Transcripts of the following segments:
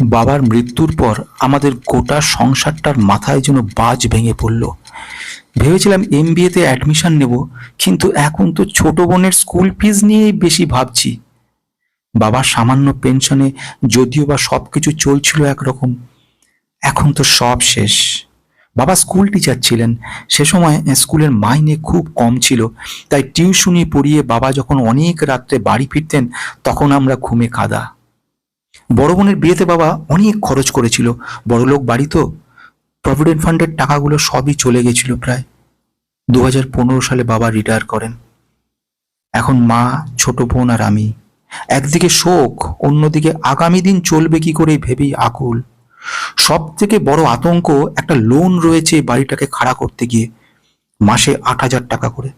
বাবার মৃত্যুর পর আমাদের গোটা সংসারটার মাথায় যেন বাজ ভেঙে পড়ল। ভেবেছিলাম এম বিএতে অ্যাডমিশন নেব, কিন্তু এখন তো ছোট বোনের স্কুল ফিজ নিয়েই বেশি ভাবছি। বাবার সামান্য পেনশনে যদিও বা সব কিছু চলছিল একরকম, এখন তো সব শেষ। বাবা স্কুল টিচার ছিলেন, সে সময় স্কুলের মাইনে খুব কম ছিল, তাই টিউশনি পড়িয়ে বাবা যখন অনেক রাত্রে বাড়ি ফিরতেন, তখন আমরা ঘুমে কাদা। বড় বোনের বিয়েতে বাবা অনেক খরচ করেছিল। বড়লোক বাড়ি তো প্রভিডেন্ট ফান্ডের টাকাগুলো সবই চলে গেছিল প্রায়। দু হাজার পনেরো সালে বাবা রিটায়ার করেন। এখন মা, ছোট বোন আর আমি। একদিকে শোক, অন্যদিকে আগামী দিন চলবে কি করে ভেবেই আকুল। সব থেকে বড় আতঙ্ক একটা লোন রয়েছে বাড়িটাকে খাড়া করতে গিয়ে। মাসে আট হাজার টাকা করে।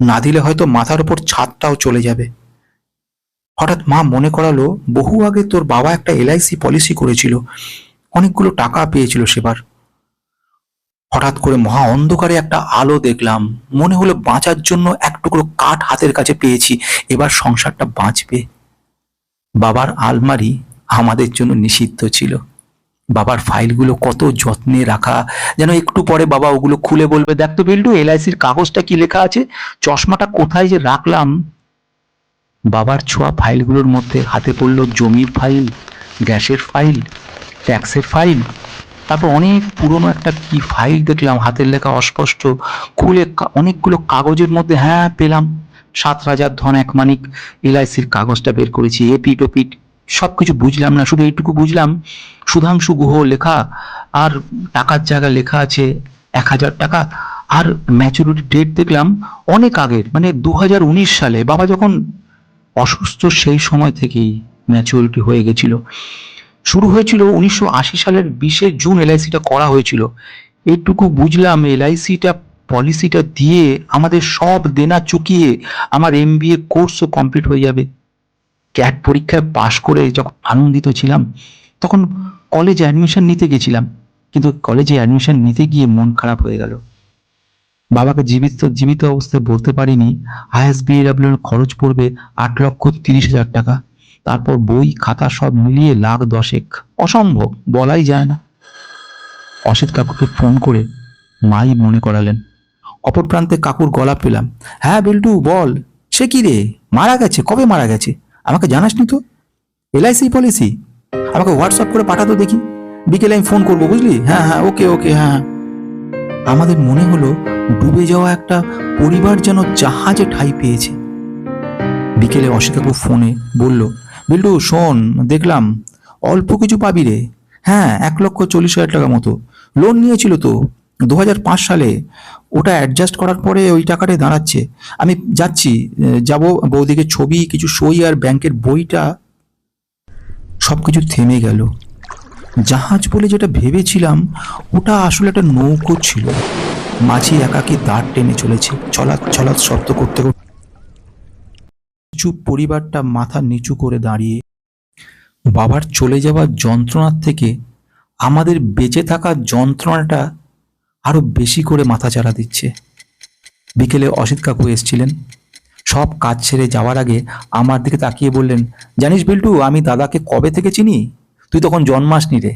না দিলে হয়তো মাথার উপর ছাদটাও চলে যাবে। হঠাৎ মা মনে করালো, বহু আগে তোর বাবা একটা এলআইসি পলিসি করেছিল। অনেকগুলো টাকা পেয়েছিল সেবার। হঠাৎ করে মহা অন্ধকারে একটা আলো দেখলাম। মনে হলো বাঁচার জন্য এক টুকরো কাঠ হাতের কাছে পেয়েছি। এবার সংসারটা বাঁচবে। বাবার আলমারি আমাদের জন্য নিষিদ্ধ ছিল। বাবার ফাইলগুলো কত যত্নে রাখা। যেন একটু পরে বাবা ওগুলো খুলে বলবে, দেখ তো বিল্টু এলআইসির কাগজটা কি লেখা আছে? চশমাটা কোথায় যে রাখলাম? বাবার ছোঁয়া ফাইলগুলোর মধ্যে হাতে পড়ল জমির ফাইল, গ্যাসের ফাইল, ট্যাক্সের ফাইল, তারপর অনেক পুরনো একটা কি ফাইল দেখলাম, হাতের লেখা অস্পষ্ট, খুলে অনেকগুলো কাগজের মধ্যে হ্যাঁ পেলাম। সাত রাজার ধন, এক মানিক, এলআইসির কাগজটা বের করেছি এপিট ওপিট সব কিছু বুঝলাম না, শুধু এইটুকু বুঝলাম, সুধাংশু গুহ লেখা, আর টাকার জায়গা লেখা আছে, এক হাজার টাকা, আর ম্যাচুরিটি ডেট দেখলাম, অনেক আগের মানে দু হাজার উনিশ সালে, বাবা যখন অসুস্থ সেই সময় থেকেই ম্যাচুরিটি হয়ে গেছিল। শুরু হয়েছিল উনিশশো আশি সালের বিশে জুন এলআইসিটা করা হয়েছিল। এইটুকু বুঝলাম এলআইসিটা পলিসিটা দিয়ে আমাদের সব দেনা চুকিয়ে আমার এম কোর্সও কমপ্লিট হয়ে যাবে। ক্যাট পরীক্ষায় পাশ করে যখন আনন্দিত ছিলাম, তখন কলেজে অ্যাডমিশন নিতে গেছিলাম। কিন্তু কলেজে অ্যাডমিশন নিতে গিয়ে মন খারাপ হয়ে গেল। বাবাকে জীবিত জীবিত অবস্থায় বলতে পারিনি। আইএসবিএডাব্লিউ এর খরচ পড়বে আট লক্ষ তিরিশ হাজার টাকা। তারপর বই, খাতা সব মিলিয়ে লাখ দশেক। অসম্ভব, বলাই যায় না। অসিত কাকুকে ফোন করে মাই মনে করালেন, অপর প্রান্তে কাকুর গলা পেলাম। হ্যাঁ বিল্টু, বল, সে কি রে? মারা গেছে, কবে মারা গেছে? আমাকে জানাসনি তো? LIC policy? আমাকে হোয়াটসঅ্যাপ করে পাঠাতো দেখি। বিকেলে আমি ফোন করব, বুঝলি? হ্যাঁ হ্যাঁ ওকে ওকে হ্যাঁ। আমাদের মনে হলো ডুবে যাওয়া একটা পরিবার যেন জাহাজে ঠাই পেয়েছে। বিকেলে অসিতাবু ফোনে বলল, বিল্টু, শোন, দেখলাম অল্প কিছু পাবি রে। হ্যাঁ এক লক্ষ চল্লিশ হাজার টাকা মতো। লোন নিয়েছিল তো। দু হাজার পাঁচ সালে ওটা অ্যাডজাস্ট করার পরে ওই টাকাটাই দাঁড়াচ্ছে। আমি যাচ্ছি, যাব বৌদিকে ছবি, কিছু সই আর ব্যাংকের বইটা। সব কিছু থেমে গেল। জাহাজ বলে যেটা ভেবেছিলাম, ওটা আসলে একটা নৌকো ছিল। মাঝি একাকি দাঁড় টেনে চলেছে চলাৎ চলাৎ শব্দ করতে করতে। চুপ পরিবারটা মাথা নিচু করে দাঁড়িয়ে। বাবার চলে যাওয়ার যন্ত্রণার থেকে আমাদের বেঁচে থাকার যন্ত্রণাটা আরও বেশি করে মাথা চারা দিচ্ছে। বিকেলে অসিত কাকু এসছিলেন। সব কাজ ছেড়ে যাওয়ার আগে আমার দিকে তাকিয়ে বললেন, জানিস বিল্টু, আমি দাদাকে কবে থেকে চিনি? তুই তখন জন্মাসনি রে।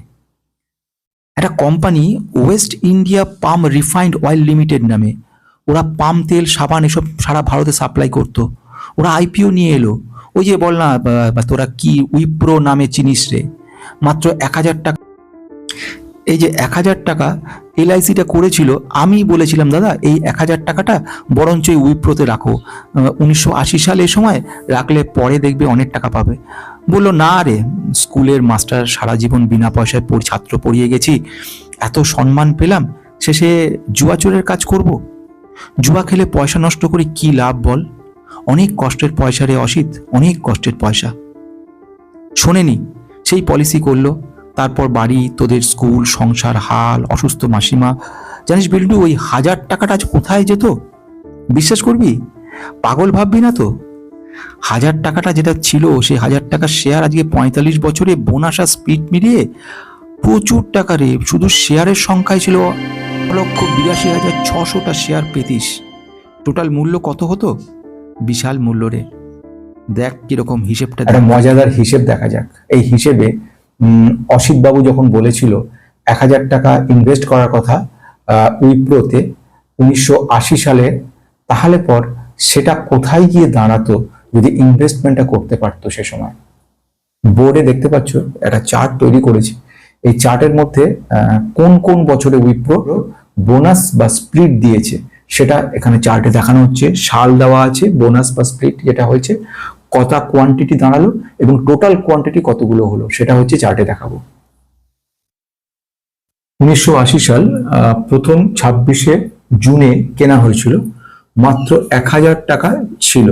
একটা company west India palm refined oil limited নামে, ওরা পাম তেল, সাবান এসব সারা ভারতে সাপ্লাই করতো। ওরা আইপিও নিয়ে এলো। ওই যে বল না তোরা কি উইপ্রো নামে চিনিস রে। মাত্র এক হাজার টাকা এই যে এক হাজার টাকা এলআইসিটা করেছিল আমি বলেছিলাম, দাদা, এই এক হাজার টাকাটা বরঞ্চ এই উইপ্রোতে রাখো। উনিশশো আশি সালে এই সময় রাখলে পরে দেখবে অনেক টাকা পাবে। বলল, না রে, স্কুলের মাস্টার সারা জীবন বিনা পয়সায় পড়- ছাত্র পড়িয়ে গেছি, এত সম্মান পেলাম, শেষে জুয়া চোরের কাজ করব? জুয়া খেলে পয়সা নষ্ট করে কি লাভ বল? অনেক কষ্টের পয়সা রে অসিত, অনেক কষ্টের পয়সা। শোনেনি, সেই পলিসি করল তারপর বাড়ি, তোদের স্কুল, সংসার, হাল, অসুস্থ মাসিমা। জানিস বিল্টু, ওই হাজার টাকাটা আজ কোথায় যেত? বিশ্বাস করবি? পাগল ভাববি না তো? হাজার টাকাটা যেটা ছিল সেই হাজার টাকার শেয়ার আজকে পঁয়তাল্লিশ বছরে বোনাস স্পিড মিলিয়ে প্রচুর টাকা রে। শুধু শেয়ারের সংখ্যায় ছিল লক্ষ বিরাশি হাজার ছশোটা শেয়ার পেতিস। টোটাল মূল্য কত হতো? বিশাল মূল্য রে। দেখ কীরকম হিসেবটা মজাদার হিসেব দেখা যাক। এই হিসেবে অসিতবাবু যখন বলেছিল এক হাজার টাকা ইনভেস্ট করার কথা উইপ্রোতে উনিশশো আশি সালে, তাহলে পর সেটা কোথায় গিয়ে দাঁড়াতো যদি ইনভেস্টমেন্টটা করতে পারতো সে সময়? বোর্ডে দেখতে পাচ্ছ, একটা চার্ট তৈরি করেছি। এই চার্টের মধ্যে কোন কোন বছরে উইপ্রো বোনাস বা স্প্লিট দিয়েছে, সেটা এখানে চার্টে দেখানো হচ্ছে। সাল দেওয়া আছে বোনাস বা স্প্লিট যেটা হয়েছে কত কোয়ান্টিটি দাঁড়াল এবং টোটাল কোয়ান্টিটি কতগুলো হলো, সেটা হচ্ছে চার্টে দেখাবো। উনিশশো আশি সাল প্রথম ছাব্বিশে জুনে কেনা হয়েছিল, মাত্র এক হাজার টাকা ছিল।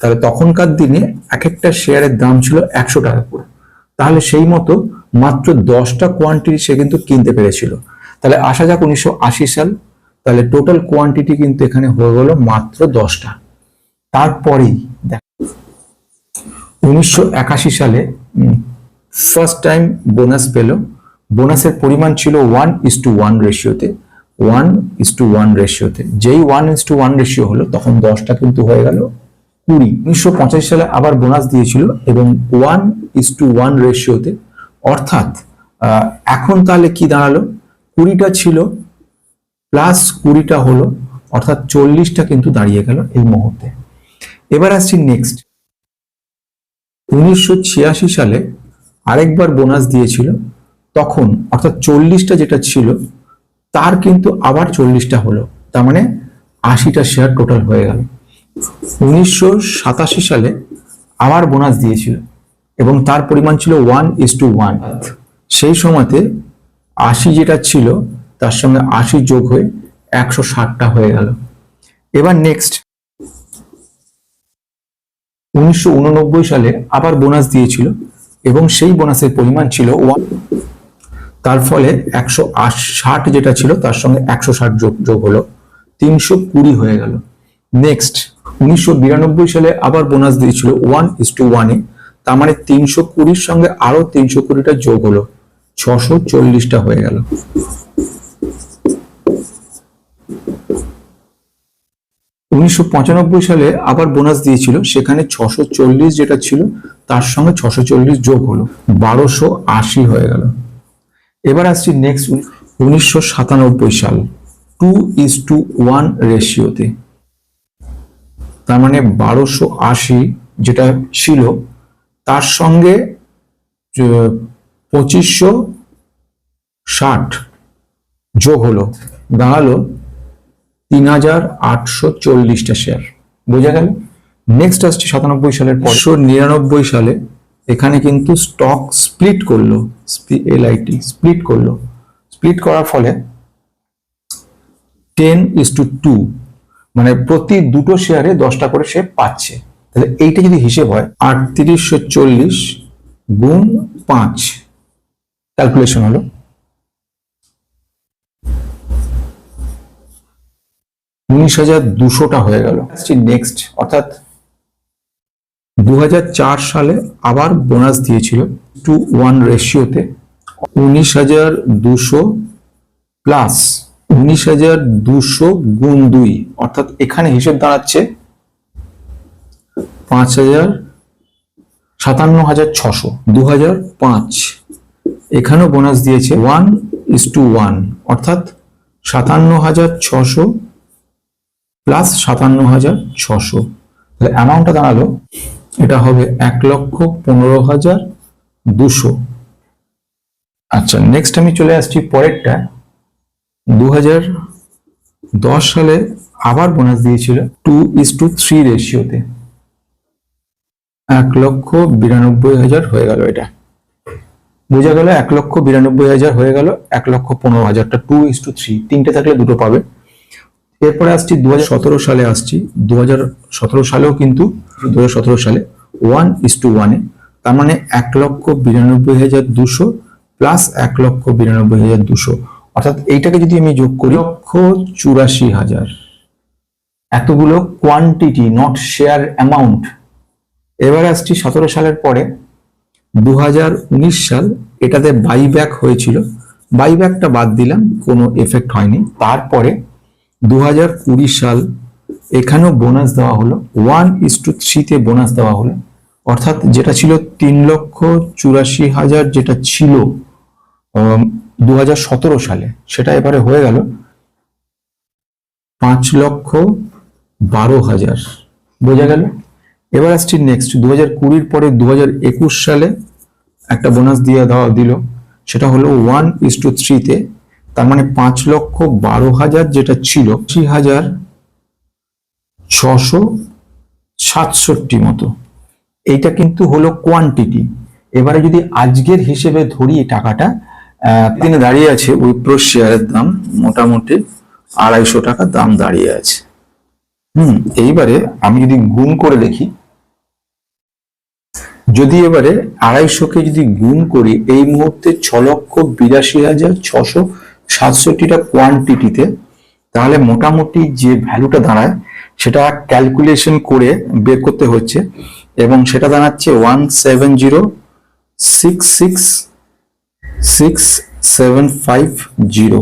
তাহলে তখনকার দিনে এক একটা শেয়ারের দাম ছিল একশো টাকা করে। তাহলে সেই মতো মাত্র দশটা কোয়ান্টিটি সে কিন্তু কিনতে পেরেছিল। তাহলে আসা যাক উনিশশো আশি সাল, তাহলে টোটাল কোয়ান্টিটি কিন্তু এখানে হয়ে গেল মাত্র দশটা। তারপরেই উনিশশো একাশি সালে ফার্স্ট টাইম বোনাস পেল। বোনাসের পরিমাণ ছিল ওয়ান ইস টু ওয়ান রেশিওতে ওয়ান ইস টু ওয়ান রেশিওতে যেই one is to one ratio হলো, তখন দশটা কিন্তু হয়ে গেল কুড়ি। উনিশশো সালে আবার বোনাস দিয়েছিল এবং ওয়ান ইস টু ওয়ান রেশিওতে অর্থাৎ এখন তাহলে কি দাঁড়াল? কুড়িটা ছিল প্লাস কুড়িটা হলো, অর্থাৎ চল্লিশটা কিন্তু দাঁড়িয়ে গেল এই মুহূর্তে। এবার আসছি নেক্সট উনিশশো ছিয়াশি সালে আরেকবার বোনাস দিয়েছিল। তখন অর্থাৎ চল্লিশটা যেটা ছিল, তার কিন্তু আবার চল্লিশটা হলো। তার মানে আশিটা শেয়ার টোটাল হয়ে গেল। উনিশশো সাতাশি সালে আবার বোনাস দিয়েছিল এবং তার পরিমাণ ছিল ওয়ান ইস টু ওয়ান সেই সময়তে আশি যেটা ছিল, তার সঙ্গে আশি যোগ হয়ে একশো ষাটটা হয়ে গেল। এবার নেক্সট উনিশশো উননব্বই সালে আবার বোনাস দিয়েছিল এবং সেই বোনাসের পরিমাণ ছিল ওয়ান তার ফলে একশো ষাট যেটা ছিল তার সঙ্গে একশো ষাট যোগ যোগ হলো, তিনশো কুড়ি হয়ে গেল। নেক্সট, উনিশশো বিরানব্বই সালে আবার বোনাস দিয়েছিল ওয়ান ইস টু ওয়ানে, তার মানে তিনশো কুড়ির সঙ্গে আরও তিনশো কুড়িটা যোগ হলো, ছশো চল্লিশটা হয়ে গেল। উনিশশো পঁচানব্বই সালে আবার বোনাস দিয়েছিল, সেখানে ছশো যেটা ছিল, তার সঙ্গে ছশো যোগ হলো, বারোশো হয়ে গেল। এবার আসছি নেক্সট উনিশশো সাতানব্বই সাল টু ইস টু ওয়ান রেশিওতে তার মানে বারোশো যেটা ছিল, তার সঙ্গে পঁচিশশো ষাট যোগ হলো, দাঁড়াল তিন হাজার আটশো চল্লিশটা শেয়ার বোঝা গেল? নেক্সট আসছে সাতানব্বই সালের পরশো নিরানব্বই সালে এখানে কিন্তু স্টক স্প্লিট করল এলআইটি স্প্লিট করল। স্প্লিট করার ফলে টেন ইস টু টু মানে প্রতি দুটো শেয়ারে দশটা করে সে পাচ্ছে। তাহলে এইটা যদি হিসেব হয়, আটত্রিশশো চল্লিশ গুণ পাঁচ ক্যালকুলেশন হলো উনিশ হাজার দুশোটা হয়ে গেল। নেক্সট অর্থাৎ দু সালে আবার বোনাস দিয়েছিল টু ওয়ান রেশিওতে উনিশ হাজার দুশো প্লাস উনিশ হাজার দুশো গুণ দুই, অর্থাৎ এখানে হিসেব দাঁড়াচ্ছে পাঁচ হাজার সাতান্ন হাজার ছশো দু হাজার পাঁচ। এখানেও বোনাস দিয়েছে ওয়ান ইস টু ওয়ান অর্থাৎ সাতান্ন হাজার ছশো প্লাস সাতান্ন হাজার ছশো। তাহলে অ্যামাউন্টটা দাঁড়াল, এটা হবে এক লক্ষ পনেরো হাজার দুশো। আচ্ছা নেক্সট আমি চলে আসছি পরেরটা। দু হাজার দশ সালে আবার বোনাস দিয়েছিল টু ইস টু থ্রি রেশিওতে এক লক্ষ বিরানব্বই হাজার হয়ে গেল এটা। বোঝা গেল এক লক্ষ বিরানব্বই হাজার হয়ে গেল, এক লক্ষ পনেরো হাজারটা টু ইস টু থ্রি তিনটে থাকলে দুটো পাবে। এরপরে আসছি দু হাজার সতেরো সালে আসছি। দু হাজার সতেরো সালেও কিন্তু দু হাজার সতেরো সালে ওয়ান ইস টু ওয়ানে তার মানে এক লক্ষ বিরানব্বই হাজার দুশো প্লাস এক লক্ষ বিরানব্বই হাজার দুশো। অর্থাৎ এইটাকে যদি আমি যোগ করি লক্ষ চুরাশি হাজার। এতগুলো কোয়ান্টিটি নট শেয়ার অ্যামাউন্ট এবার আসছি সতেরো সালের পরে দু হাজার উনিশ সাল এটাতে বাইব্যাক হয়েছিল। বাইব্যাকটা বাদ দিলাম কোনো এফেক্ট হয়নি। তারপরে দু হাজার কুড়ি সাল এখানেও বোনাস দেওয়া হলো। ওয়ান ইস টু থ্রিতে বোনাস দেওয়া হলো। অর্থাৎ যেটা ছিল তিন লক্ষ চুরাশি হাজার যেটা ছিল দু হাজার সতেরো সালে, সেটা এবারে হয়ে গেল পাঁচ লক্ষ বারো হাজার। বোঝা গেল? এবার আসছি নেক্সট দু হাজার কুড়ির পরে দু একুশ সালে একটা বোনাস দিয়ে দেওয়া দিল। সেটা হলো ওয়ান ইস টু থ্রিতে তার মানে পাঁচ লক্ষ বারো হাজার যেটা ছিল আশি হাজার ছশো সাতষট্টি মতো। এইটা কিন্তু হলো কোয়ান্টিটি এবারে যদি আজকের হিসেবে ধরি টাকাটা দিনে দাঁড়িয়ে আছে উইপ্রো শেয়ারের দাম, মোটামুটি আড়াইশো টাকা দাম দাঁড়িয়ে আছে। হুম, এইবারে আমি যদি গুণ করে দেখি, যদি এবারে আড়াইশোকে যদি গুণ করি, এই মুহূর্তে ছ লক্ষ বিরাশি হাজার ছশো সাতষট্টিটা কোয়ান্টিটিতে তাহলে মোটামুটি যে ভ্যালুটা দাঁড়ায়, সেটা ক্যালকুলেশন করে বের করতে হচ্ছে এবং সেটা দাঁড়াচ্ছে one seven zero six six six seven five zero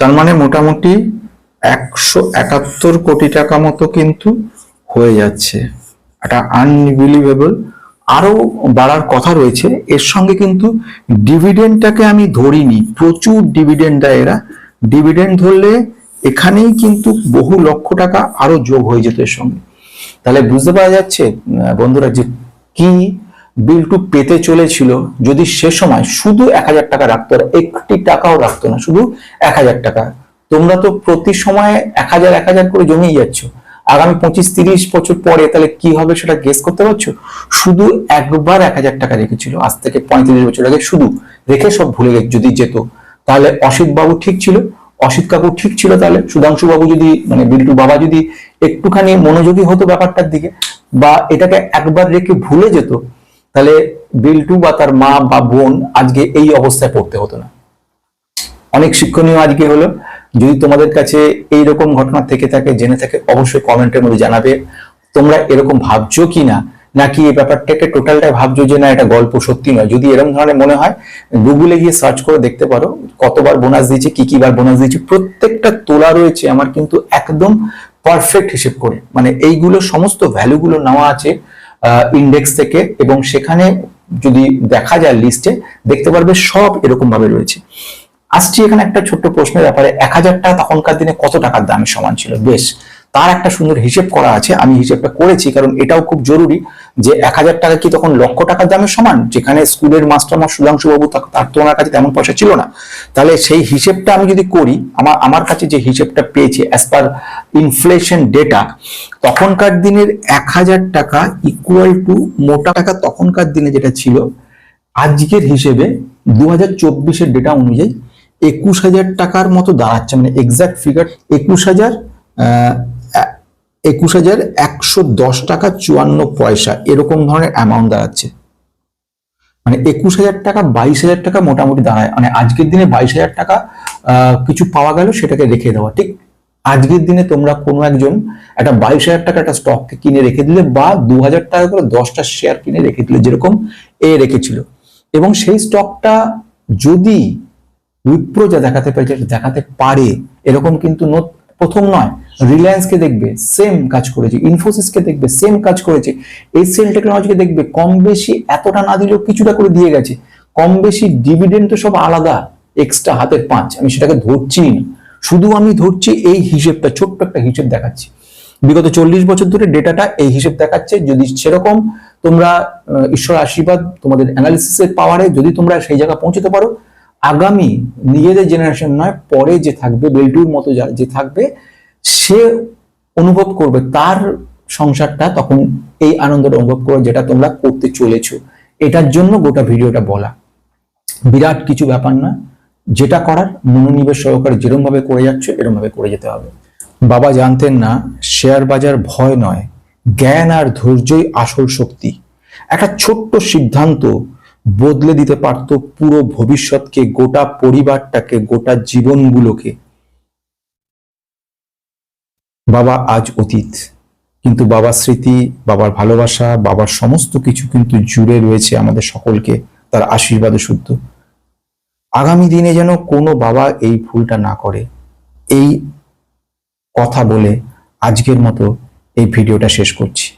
তার মানে মোটামুটি একশো একাত্তর কোটি টাকা মতো কিন্তু হয়ে যাচ্ছে। এটা আনবিলিভেবল আরও বাড়ার কথা রয়েছে। এর সঙ্গে কিন্তু ডিভিডেন্ডটাকে আমি ধরিনি, প্রচুর ডিভিডেন্ড দেয় এরা। ডিভিডেন্ড ধরলে এখানেই কিন্তু বহু লক্ষ টাকা আরও যোগ হয়ে যেত এর সঙ্গে। তাহলে বুঝতে পারা যাচ্ছে বন্ধুরা, যে কি বিল টু পেতে চলেছিল। যদি সে সময় শুধু এক হাজার টাকা রাখতো আর একটি টাকাও রাখতো না, শুধু এক হাজার টাকা। তোমরা তো প্রতি সময়ে এক হাজার এক হাজার করে জমিয়ে যাচ্ছ। আগামী পঁচিশ, তিরিশ বছর পরে তাহলে কি হবে সেটা গেস করতে পারছ? শুধু একবার এক হাজার টাকা রেখেছিল। আজ থেকে পঁয়ত্রিশ বছর আগে শুধু রেখে সব ভুলে গে- যদি যেত। তাহলে অসিত বাবু ঠিক ছিল? অসিত কাকু ঠিক ছিল তাহলে? সুধাংশু বাবু যদি মানে বিল্টু বাবা যদি একটুখানি মনোযোগী হতো ব্যাপারটার দিকে বা এটাকে একবার রেখে ভুলে যেত, তাহলে বিল্টু বা তার মা বা বোন আজকে এই অবস্থায় পড়তে হতো না। অনেক শিক্ষণীয় আজকে হলো। যদি তোমাদের কাছে এই রকম ঘটনা থেকে থাকে, জেনে থাকে, অবশ্যই কমেন্টের মধ্যে জানাবে। তোমরা এরকম ভাবছ কি না নাকি এই ব্যাপারটাকে টোটালটাই ভাবছ যে না, এটা গল্প সত্যি নয়? যদি এরকম ধরনের মনে হয় গুগলে গিয়ে সার্চ করে দেখতে পারো, কতবার বোনাস দিয়েছে, কি কি বার বোনাস দিয়েছে, প্রত্যেকটা তোলা রয়েছে আমার কিন্তু একদম পারফেক্ট হিসেব করে। মানে এইগুলো সমস্ত ভ্যালুগুলো নেওয়া আছে ইন্ডেক্স থেকে, এবং সেখানে যদি দেখা যায় লিস্টে দেখতে পারবে সব এরকম ভাবে রয়েছে। আসছি এখানে একটা ছোট্ট প্রশ্নের ব্যাপারে। এক হাজার টাকা তখনকার দিনে কত টাকার দামে সমান ছিল? বেশ, তার একটা সুন্দর হিসেব করা আছে। আমি হিসেবটা করেছি, কারণ এটাও খুব জরুরি যে এক হাজার টাকা কি তখন লক্ষ টাকার দামের সমান? যেখানে স্কুলের মাস্টার মাস সুধাংশু বাবু তার তো ওনার কাছে তেমন পয়সা ছিল না। তাহলে সেই হিসেবটা আমি যদি করি, আমার আমার কাছে যে হিসেবটা পেয়েছি অ্যাজ পার ইনফ্লেশন ডেটা তখনকার দিনের এক হাজার টাকা ইকুয়াল টু মোটা টাকা তখনকার দিনে যেটা ছিল, আজকের হিসেবে দু হাজার চব্বিশের ডেটা অনুযায়ী একুশ হাজার টাকার মতো দাঁড়াচ্ছে মানে এক্সাক্ট ফিগার একুশ হাজার একুশ হাজার একশো দশ টাকা চুয়ান্ন পয়সা, এরকম ধরনের অ্যামাউন্ট দাঁড়াচ্ছে। মানে একুশ হাজার টাকা, বাইশ হাজার টাকা মোটামুটি দাঁড়ায়। মানে আজকের দিনে বাইশ হাজার টাকা কিছু পাওয়া গেল, সেটাকে রেখে দেওয়া, ঠিক? আজকের দিনে তোমরা কোনো একজন একটা বাইশ হাজার টাকা একটা স্টককে কিনে রেখে দিলে বা দু হাজার টাকা করে দশটা শেয়ার কিনে রেখে দিলে, যেরকম এ রেখেছিল। এবং সেই স্টকটা যদি উইপ্রো যা দেখাতে সেটা দেখাতে পারে, এরকম কিন্তু প্রথম নয়। রিলায়েন্সকে দেখবে সেম কাজ করেছে। ইনফোসিসকে দেখবে সেম কাজ করেছে। এসিএল টেকনোলজিকে দেখবে, কম বেশি এতটা না দিলেও কিছুটা করে দিয়ে গেছে। কম বেশি ডিভিডেন্ড তো সব আলাদা এক্সট্রা হাতের পাঁচ। আমি সেটাকে ধরছি না। শুধু আমি ধরছি এই হিসেবটা, ছোট্ট একটা হিসেব দেখাচ্ছি। বিগত চল্লিশ বছর ধরে ডেটাটা এই হিসেব দেখাচ্ছে। যদি সেরকম তোমরা ঈশ্বর আশীর্বাদ তোমাদের অ্যানালিসিসের পাওয়ারে যদি তোমরা সেই জায়গা পৌঁছতে পারো আগামী নিজেদের জেনারেশন নয়, পরে যে থাকবে, বেলটুর মতো যা- যে থাকবে, সে অনুভব করবে, তার সংসারটা তখন এই আনন্দটা অনুভব করবে, যেটা তোমরা করতে চলেছো। এটার জন্য গোটা ভিডিওটা বলা। বিরাট কিছু ব্যাপার না, যেটা করার মনোনিবেশ সহকারে যেরম ভাবে করে যাচ্ছ এরম ভাবে করে যেতে হবে। বাবা জানতেন না, শেয়ার বাজার ভয় নয়, জ্ঞান আর ধৈর্যই আসল শক্তি। একটা ছোট্ট সিদ্ধান্ত বদলে দিতে পারতো পুরো ভবিষ্যৎকে, গোটা পরিবারটাকে, গোটা জীবনগুলোকে। বাবা আজ অতীত, কিন্তু বাবার স্মৃতি, বাবার ভালোবাসা, বাবার সমস্ত কিছু কিন্তু জুড়ে রয়েছে আমাদের সকলকে, তার আশীর্বাদে শুদ্ধ। আগামী দিনে যেন কোনো বাবা এই ভুলটা না করে। এই কথা বলে আজকের মতো এই ভিডিওটা শেষ করছি।